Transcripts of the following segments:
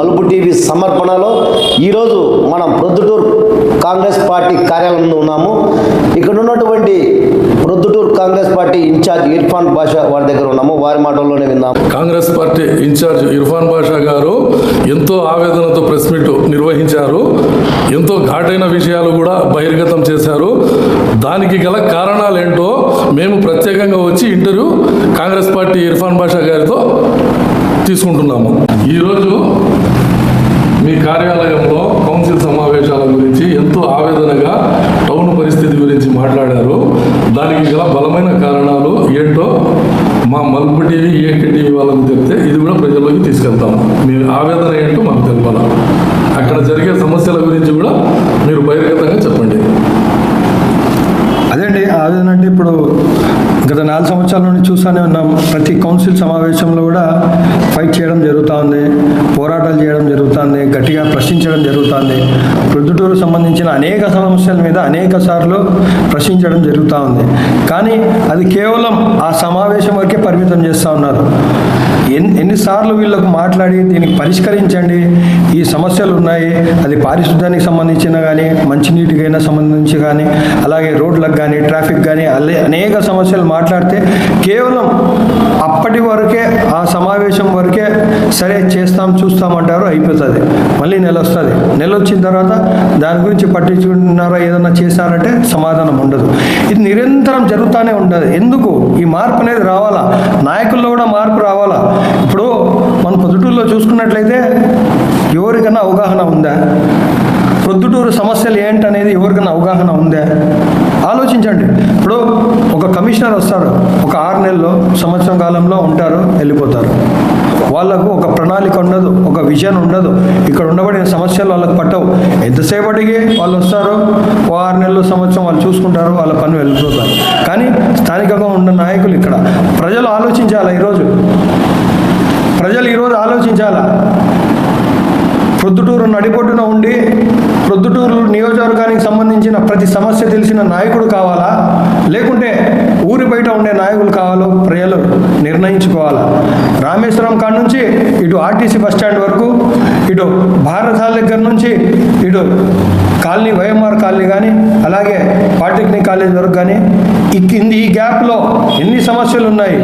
మలుపు టీవీ సమర్పణలో ఈరోజు మనం ప్రొద్దుటూరు కాంగ్రెస్ పార్టీ కార్యాలయంలో ఉన్నాము. ఇక్కడ ఉన్నటువంటి Proddatur Congress party incharge Irfan Basha వారి దగ్గర ఉన్నాము. వారి మాటల్లోనే విన్నాము Congress party incharge Irfan Basha garu ఎంతో ఆవేదనతో ప్రెస్ మీట్ నిర్వహించారు. ఎంతో ఘాటైన విషయాలు కూడా బహిర్గతం చేశారు. దానికి గల కారణాలు ఏంటో మేము ప్రత్యేకంగా వచ్చి interview Congress party Irfan Basha గారితో తీసుకుంటున్నాము. ఈరోజు మీ కార్యాలయంలో కౌన్సిల్ సమావేశాల గురించి ఎంతో ఆవేదనగా టౌన్ పరిస్థితి గురించి మాట్లాడారు. దానికి గల బలమైన కారణాలు ఏంటో మా మలుపు టీవీ ఏకే టీవీ వాళ్ళకు చెప్తే ఇది కూడా ప్రజల్లోకి తీసుకెళ్తాము మీ ఆవేదన ఏంటో మాకు తెలపాలి? అక్కడ జరిగే సమస్యల గురించి కూడా మీరు బహిర్గతంగా చెప్పండి. అదే అండి అదేనంటే ఇప్పుడు గత నాలుగు సంవత్సరాల నుండి చూస్తూనే ఉన్నాం. ప్రతి కౌన్సిల్ సమావేశంలో కూడా ఫైట్ చేయడం జరుగుతూ ఉంది పోరాటాలు చేయడం జరుగుతుంది. గట్టిగా ప్రశ్నించడం జరుగుతుంది. ప్రొద్దుటూరు సంబంధించిన అనేక సమస్యల మీద అనేక సార్లు ప్రశ్నించడం జరుగుతూ ఉంది కానీ అది కేవలం ఆ సమావేశం వరకే పరిమితం చేస్తూ ఉన్నారు. ఎన్ని ఎన్నిసార్లు వీళ్ళకు మాట్లాడి దీనికి పరిష్కరించండి. ఈ సమస్యలు ఉన్నాయి. అది పారిశుద్ధ్యానికి సంబంధించిన కానీ మంచినీటికైనా సంబంధించి కానీ అలాగే రోడ్లకు కానీ ట్రాఫిక్ కానీ అనేక సమస్యలు మాట్లాడితే కేవలం అప్పటి వరకే ఆ సమావేశం వరకే సరే చేస్తాం చూస్తామంటారు అయిపోతుంది. మళ్ళీ నెల వస్తుంది. నెల వచ్చిన తర్వాత దాని గురించి పట్టించుకుంటున్నారా ఏదన్నా చేశారంటే సమాధానం ఉండదు. ఇది నిరంతరం జరుగుతూనే ఉండదు. ఎందుకు? ఈ మార్పు అనేది రావాలా? నాయకుల్లో కూడా మార్పు రావాలా? ఇప్పుడు మన పొద్దుటూరులో చూసుకున్నట్లయితే ఎవరికైనా అవగాహన ఉందా? ప్రొద్దుటూరు సమస్యలు ఏంటనేది ఎవరికైనా అవగాహన ఉందా? ఆలోచించండి. ఇప్పుడు ఒక కమిషనర్ వస్తారు. ఒక ఆరు నెలల్లో సంవత్సరం కాలంలో ఉంటారు వెళ్ళిపోతారు. వాళ్ళకు ఒక ప్రణాళిక ఉండదు ఒక విజన్ ఉండదు. ఇక్కడ ఉండబడిన సమస్యలు వాళ్ళకి పట్టవు. ఎంతసేపటికి వాళ్ళు వస్తారు ఓ ఆరు నెలలు సంవత్సరం వాళ్ళు చూసుకుంటారు వాళ్ళ పని వెళ్ళిపోతారు. కానీ స్థానికంగా ఉన్న నాయకులు ఇక్కడ ప్రజలు ఆలోచించాలా ఈరోజు? ప్రజలు ఈరోజు ఆలోచించాలా? ప్రొద్దుటూరు నడిపొట్టున ఉండి నియోజకవర్గానికి సంబంధించిన ప్రతి సమస్య తెలిసిన నాయకుడు కావాలా? లేకుంటే ఊరి బయట ఉండే నాయకులు కావాలో? ప్రజలు నిర్ణయించుకోవాలా? రామేశ్వరం కాడ నుంచి ఇటు ఆర్టీసీ బస్ స్టాండ్ వరకు ఇటు భారత దగ్గర నుంచి ఇటు కాలనీ వైఎంఆర్ కాలనీ కానీ అలాగే పాలిటెక్నిక్ కాలేజ్ వరకు కానీ ఈ కింది ఈ గ్యాప్లో ఎన్ని సమస్యలు ఉన్నాయి?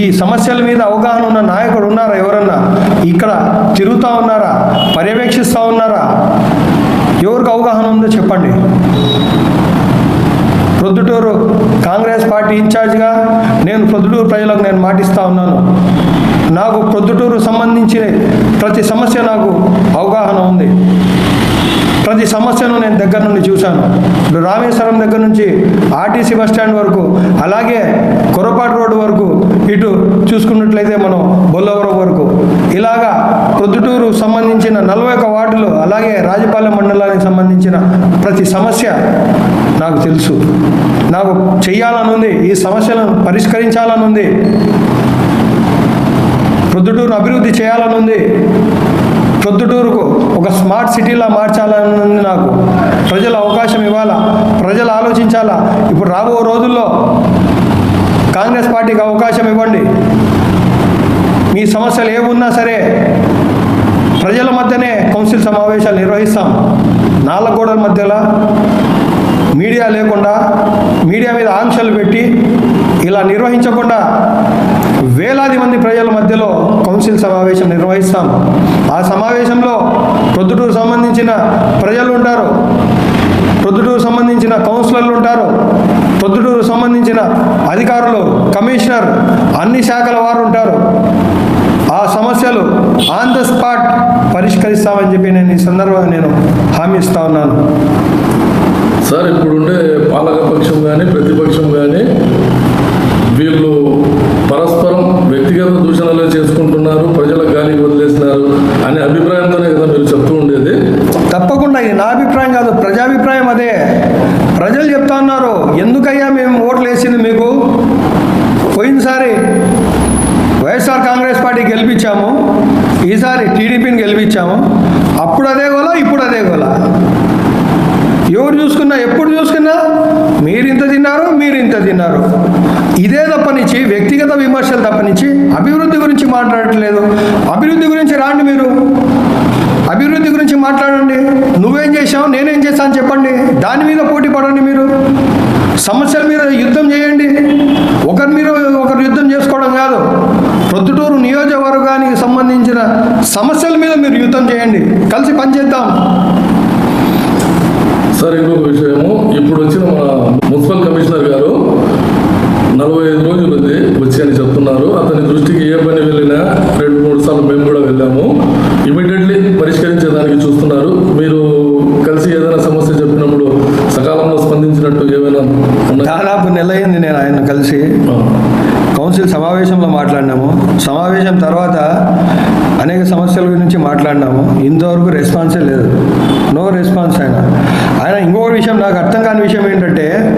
ఈ సమస్యల మీద అవగాహన ఉన్న నాయకుడు ఉన్నారా ఎవరన్నా? ఇక్కడ తిరుగుతూ ఉన్నారా? పర్యవేక్షిస్తూ ఉన్నారా? అవగాహన ఉందో చెప్పండి. ప్రొద్దుటూరు కాంగ్రెస్ పార్టీ ఇన్ఛార్జ్గా నేను ప్రొద్దుటూరు ప్రజలకు నేను మాటిస్తూ ఉన్నాను. నాకు ప్రొద్దుటూరు సంబంధించిన ప్రతి సమస్య నాకు అవగాహన ఉంది. ప్రతి సమస్యను నేను దగ్గర నుండి చూశాను. ఇప్పుడు రామేశ్వరం దగ్గర నుంచి ఆర్టీసీ బస్ స్టాండ్ వరకు అలాగే కొరపాటు రోడ్డు వరకు ఇటు చూసుకున్నట్లయితే మనం బొల్లవరం వరకు. ఇలాగా ప్రొద్దుటూరు సంబంధించిన నలభై ఒక వార్డులు అలాగే రాజపాలెం మండలానికి సంబంధించిన ప్రతి సమస్య నాకు తెలుసు. నాకు చేయాలనుంది ఈ సమస్యలను పరిష్కరించాలనుంది. ప్రొద్దుటూరు అభివృద్ధి చేయాలనుంది. ప్రొద్దుటూరుకు ఒక స్మార్ట్ సిటీలా మార్చాలని ఉంది నాకు ప్రజలు అవకాశం ఇవ్వాలా? ప్రజలు ఆలోచించాలా? ఇప్పుడు రాబో రోజుల్లో కాంగ్రెస్ పార్టీకి అవకాశం ఇవ్వండి. మీ సమస్యలు ఏమున్నా సరే ప్రజల మధ్యనే కౌన్సిల్ సమావేశాలు నిర్వహిస్తాం. నాలుగోడల మధ్యలో మీడియా లేకుండా మీడియా మీద ఆంక్షలు పెట్టి ఇలా నిర్వహించకుండా వేలాది మంది ప్రజల మధ్యలో కౌన్సిల్ సమావేశం నిర్వహిస్తాం. ఆ సమావేశంలో ప్రొద్దుటూరు సంబంధించిన ప్రజలు ఉంటారు. ప్రొద్దుటూరు సంబంధించిన కౌన్సిలర్లు ఉంటారు. ప్రొద్దుటూరు సంబంధించిన అధికారులు కమిషనర్ అన్ని శాఖల వారు ఉంటారు. ఆ సమస్యలు ఆన్ ద స్పాట్ పరిష్కరిస్తామని చెప్పి నేను ఈ సందర్భంగా నేను హామీ ఇస్తా ఉన్నాను. సార్ ఇప్పుడుండే పాలక పక్షం కానీ ప్రతిపక్షం కానీ పరస్పరం వ్యక్తిగత దూషణలే చేసుకుంటున్నారు ప్రజల గాలికి వదిలేసినారు అనే అభిప్రాయంతోనే కదా మీరు చెప్తూ ఉండేది తప్పకుండా ఇది నా అభిప్రాయం కాదు ప్రజాభిప్రాయం అదే ప్రజలు చెప్తా ఉన్నారు ఎందుకయ్యా మేము ఓట్లు వేసింది మీకు పోయినసారి వైఎస్ఆర్ కాంగ్రెస్ పార్టీ గెలిపించాము ఈసారి టీడీపీని గెలిపించాము అప్పుడు అదే గోల ఇప్పుడు అదే గోల ఎవరు చూసుకున్నా ఎప్పుడు చూసుకున్నా మీరు ఇంత తిన్నారు మీరు ఇంత తిన్నారు ఇదే తప్పనిచ్చి వ్యక్తిగత వ్యక్తిగత విమర్శలు తప్పనించి అభివృద్ధి గురించి మాట్లాడట్లేదు. అభివృద్ధి గురించి రాండి మీరు. అభివృద్ధి గురించి మాట్లాడండి. నువ్వేం చేశావు? నేనేం చేశాను చెప్పండి. దాని మీద పోటీ పడండి మీరు. సమస్యల మీద యుద్ధం చేయండి. ఒకరి మీద ఒకరు యుద్ధం చేసుకోవడం కాదు. ప్రొద్దుటూరు నియోజకవర్గానికి సంబంధించిన సమస్యల మీద మీరు యుద్ధం చేయండి. కలిసి పనిచేద్దాం సార్ ఇంకొక విషయము ఇప్పుడు వచ్చిన మన మున్సిపల్ కమిషనర్ గారు నలభై ఐదు రోజులు ఉంది వచ్చి అని చెప్తున్నారు అతని దృష్టికి ఏ పని వెళ్ళినా రెండు మూడు సార్లు మేము కూడా వెళ్ళాము. ఇమీడియట్లీ పరిష్కరించేదానికి చూస్తున్నారు. మీరు కలిసి ఏదైనా సమస్య చెప్పినప్పుడు సకాలంలో స్పందించినట్టు ఏమైనా? దాదాపు నెల అయింది నేను ఆయన కలిసి. కౌన్సిల్ సమావేశంలో మాట్లాడినాము. సమావేశం తర్వాత అనేక సమస్యల గురించి మాట్లాడినాము. ఇంతవరకు రెస్పాన్సే లేదు. నో రెస్పాన్స్ ఆయన. ఆయన ఇంకొక విషయం నాకు అర్థం కాని విషయం ఏంటంటే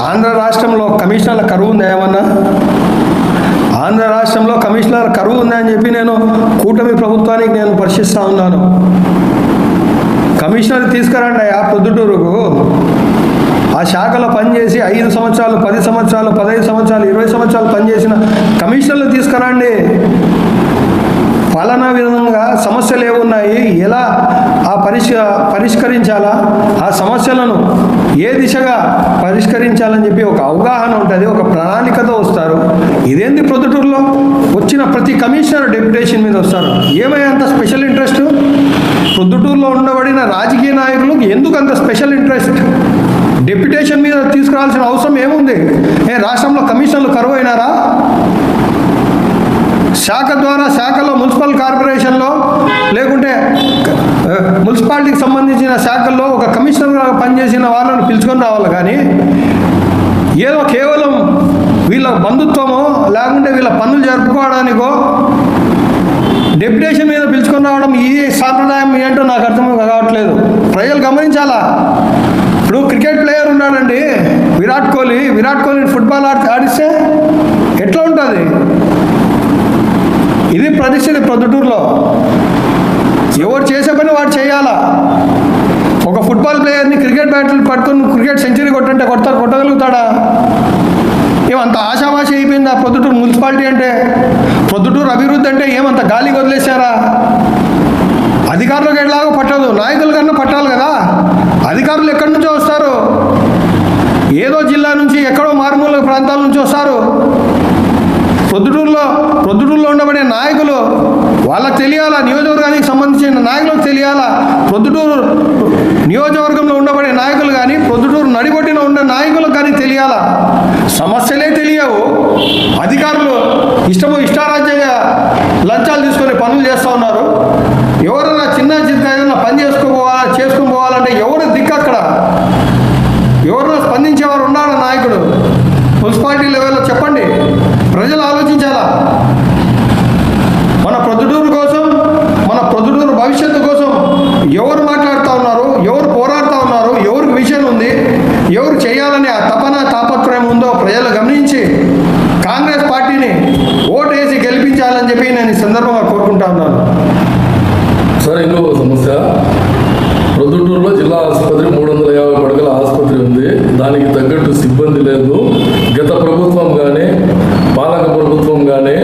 ఆంధ్ర రాష్ట్రంలో కమిషనర్ల కరువు ఉందా ఏమన్నా? ఆంధ్ర రాష్ట్రంలో కమిషనర్ కరువు ఉందని చెప్పి నేను కూటమి ప్రభుత్వానికి నేను పరిశీలిస్తా ఉన్నాను. కమిషనర్ తీసుకురండి ఆ పొద్దుటూరుకు. ఆ శాఖలో పనిచేసి ఐదు సంవత్సరాలు పది సంవత్సరాలు పదహైదు సంవత్సరాలు ఇరవై సంవత్సరాలు పనిచేసిన కమిషనర్లు తీసుకురండి. పాలనా విధంగా సమస్యలు ఏమున్నాయి ఎలా ఆ పరిష్క పరిష్కరించాలా? ఆ సమస్యలను ఏ దిశగా పరిష్కరించాలని చెప్పి ఒక అవగాహన ఉంటుంది ఒక ప్రణాళికతో వస్తారు. ఇదేంది ప్రొద్దుటూరులో? వచ్చిన ప్రతి కమిషనర్ డెప్యుటేషన్ మీద వస్తారు. ఏమై అంత స్పెషల్ ఇంట్రెస్ట్? ప్రొద్దుటూరులో ఉండబడిన రాజకీయ నాయకులకు ఎందుకు అంత స్పెషల్ ఇంట్రెస్ట్? డెప్యుటేషన్ మీద తీసుకురావాల్సిన అవసరం ఏముంది? ఏ రాష్ట్రంలో కమిషన్లు కరువు అయినారా శాఖ ద్వారా శాఖలో మున్సిపల్ కార్పొరేషన్లో లేకుంటే మున్సిపాలిటీకి సంబంధించిన శాఖల్లో ఒక కమిషనర్గా పనిచేసిన వాళ్ళని పిలుచుకొని రావాలి. కానీ ఏదో కేవలం వీళ్ళ బంధుత్వమో లేకుంటే వీళ్ళ పనులు జరుపుకోవడానికో డెప్యుటేషన్ మీద పిలుచుకొని రావడం ఈ సాంప్రదాయం ఏంటో నాకు అర్థం కావట్లేదు. ప్రజలు గమనించాలా? ఇప్పుడు క్రికెట్ ప్లేయర్ ఉన్నాడండి విరాట్ కోహ్లీ. విరాట్ కోహ్లీ ఫుట్బాల్ ఆడి ఆడిస్తే ఎట్లా ఉంటుంది? ఇది పరిస్థితి ప్రొద్దుటూరులో. ఎవరు చేసే పని వాడు చేయాలా. ఒక ఫుట్బాల్ ప్లేయర్ని క్రికెట్ బ్యాట్లు పట్టుకొని క్రికెట్ సెంచరీ కొట్టంటే కొడతారు కొట్టగలుగుతాడా? ఏమంత ఆశామాషి అయిపోయింది ఆ పొద్దుటూరు మున్సిపాలిటీ అంటే? పొద్దుటూరు అభివృద్ధి అంటే ఏమంత గాలికి వదిలేశారా? అధికారులకు ఎట్లాగో పట్టదు నాయకుల కన్నా పట్టాలి కదా. అధికారులు ఎక్కడి నుంచో వస్తారు? ఏదో జిల్లా నుంచి ఎక్కడో మారుమూల ప్రాంతాల నుంచి వస్తారు. ప్రొద్దుటూరులో ప్రొద్దుటూరులో ఉండబడే నాయకులు వాళ్ళకి తెలియాలా? నియోజకవర్గానికి సంబంధించిన నాయకులకు తెలియాలా? ప్రొద్దుటూరు నియోజకవర్గంలో ఉండబడే నాయకులు కానీ ప్రొద్దుటూరు నడిబొట్టిన ఉండే నాయకులకు కానీ తెలియాలా? సమస్యలే తెలియవు. అధికారులు ఇష్టము ఇష్టారాజ్యంగా లంచాలు తీసుకొని పనులు చేస్తూ ఉన్నారు. ఎవరైనా చిన్న చిన్న ఏదైనా పని చేసుకోవాలా చేసుకుని పోవాలంటే ఎవరు దిక్కు అక్కడ? ఎవరైనా స్పందించేవారు ఉన్నారా నాయకుడు? మున్సిపాలిటీ లెవెల్లో చెప్పండి. ప్రజలు ఆలోచించాలా? మన ప్రొద్దుటూరు కోసం మన ప్రొద్దుటూరు భవిష్యత్తు కోసం ఎవరు మాట్లాడుతూ ఉన్నారు ఎవరు పోరాడుతూ ఉన్నారు ఎవరికి విషయం ఉంది ఎవరు చేయాలని ఆ తపన తాపత్రయం ఉందో ప్రజలు గమనించి కాంగ్రెస్ పార్టీని ఓటు వేసి గెలిపించాలని చెప్పి నేను ఈ సందర్భంగా కోరుకుంటా ఉన్నాను సార్ ఇంకొక సమస్య ప్రొద్దుటూరులో జిల్లా ఆసుపత్రి మూడు వందల యాభై పడకల ఆసుపత్రి ఉంది దానికి తగ్గట్టు సిబ్బంది లేదు గత ప్రభుత్వం కానీ పాలక ప్రభుత్వం కానీ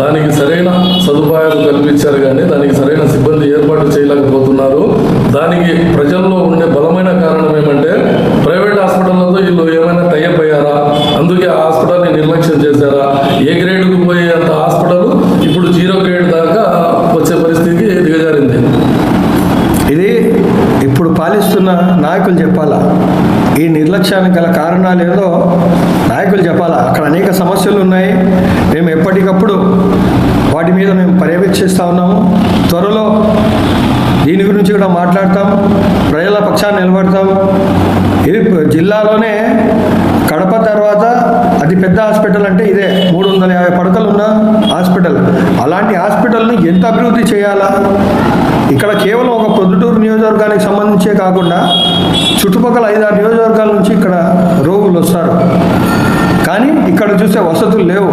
దానికి సరైన సదుపాయాలు కల్పించారు కానీ దానికి సరైన సిబ్బంది ఏర్పాటు చేయలేకపోతున్నారు. దానికి ప్రజల్లో ఉండే బలమైన కారణం ఏమంటే ప్రైవేట్ హాస్పిటళ్ళతో వీళ్ళు ఏమైనా టైఅప్ అయ్యారా? అందుకే ఆ హాస్పిటల్ని నిర్లక్ష్యం చేశారా? ఏ గ్రేడ్కు పోయేంత హాస్పిటల్ ఇప్పుడు జీరో గ్రేడ్ దాకా వచ్చే పరిస్థితికి దిగజారింది. ఇది ఇప్పుడు పాలిస్తున్న నాయకులు చెప్పాలా? ఈ నిర్లక్ష్యానికి గల కారణాలు ఏదో నాయకులు చెప్పాలా? అక్కడ అనేక సమస్యలు ఉన్నాయి. మేము ఎప్పటికప్పుడు వాటి మీద మేము పర్యవేక్షిస్తూ ఉన్నాము. త్వరలో దీని గురించి కూడా మాట్లాడతాం. ప్రజల పక్షాన్ని నిలబడతాం. ఇది జిల్లాలోనే కడప తర్వాత అతి పెద్ద హాస్పిటల్ అంటే ఇదే. మూడు వందల యాభై పడకలు ఉన్న హాస్పిటల్. అలాంటి హాస్పిటల్ని ఎంత అభివృద్ధి చేయాలా? ఇక్కడ కేవలం ఒక ప్రొద్దుటూరు నియోజకవర్గానికి సంబంధించే కాకుండా చుట్టుపక్కల ఐదారు నియోజకవర్గాల నుంచి ఇక్కడ రోగులు వస్తారు. కానీ ఇక్కడ చూస్తే వసతులు లేవు.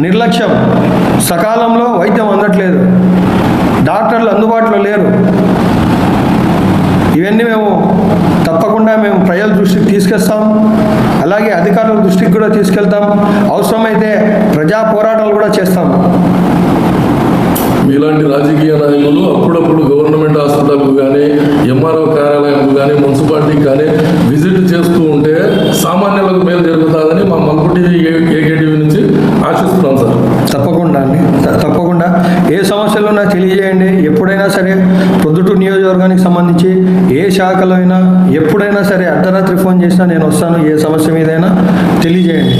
నిర్లక్ష్యం. సకాలంలో వైద్యం అందట్లేదు. డాక్టర్లు అందుబాటులో లేరు. ఇవన్నీ మేము తప్పకుండా మేము ప్రజల దృష్టికి తీసుకొస్తాం అలాగే అలాగే అధికారుల దృష్టికి కూడా తీసుకెళ్తాం. అవసరమైతే ప్రజా పోరాటాలు కూడా చేస్తాం. మీలాంటి రాజకీయ నాయకులు అప్పుడప్పుడు గవర్నమెంట్ హాస్పిటల్కు కానీ ఎంఆర్ఓ కార్యాలయంకు కానీ మున్సిపాలిటీకి కానీ విజిట్ చేస్తూ ఉంటే సామాన్యులకు మేలు జరుగుతుందని మా మల్పు టీవీ ఏకేటీవీ నుంచి ఆశిస్తున్నాం సార్ తప్పకుండా అండి త- తప్పకుండా ఏ సమస్యలు ఉన్నా తెలియజేయండి. ఎప్పుడైనా సరే పొద్దుటూరు నియోజకవర్గానికి సంబంధించి ఏ శాఖలో అయినా ఎప్పుడైనా సరే అర్ధరాత్రి ఫోన్ చేసినా నేను వస్తాను. ఏ సమస్య మీదైనా తెలియజేయండి.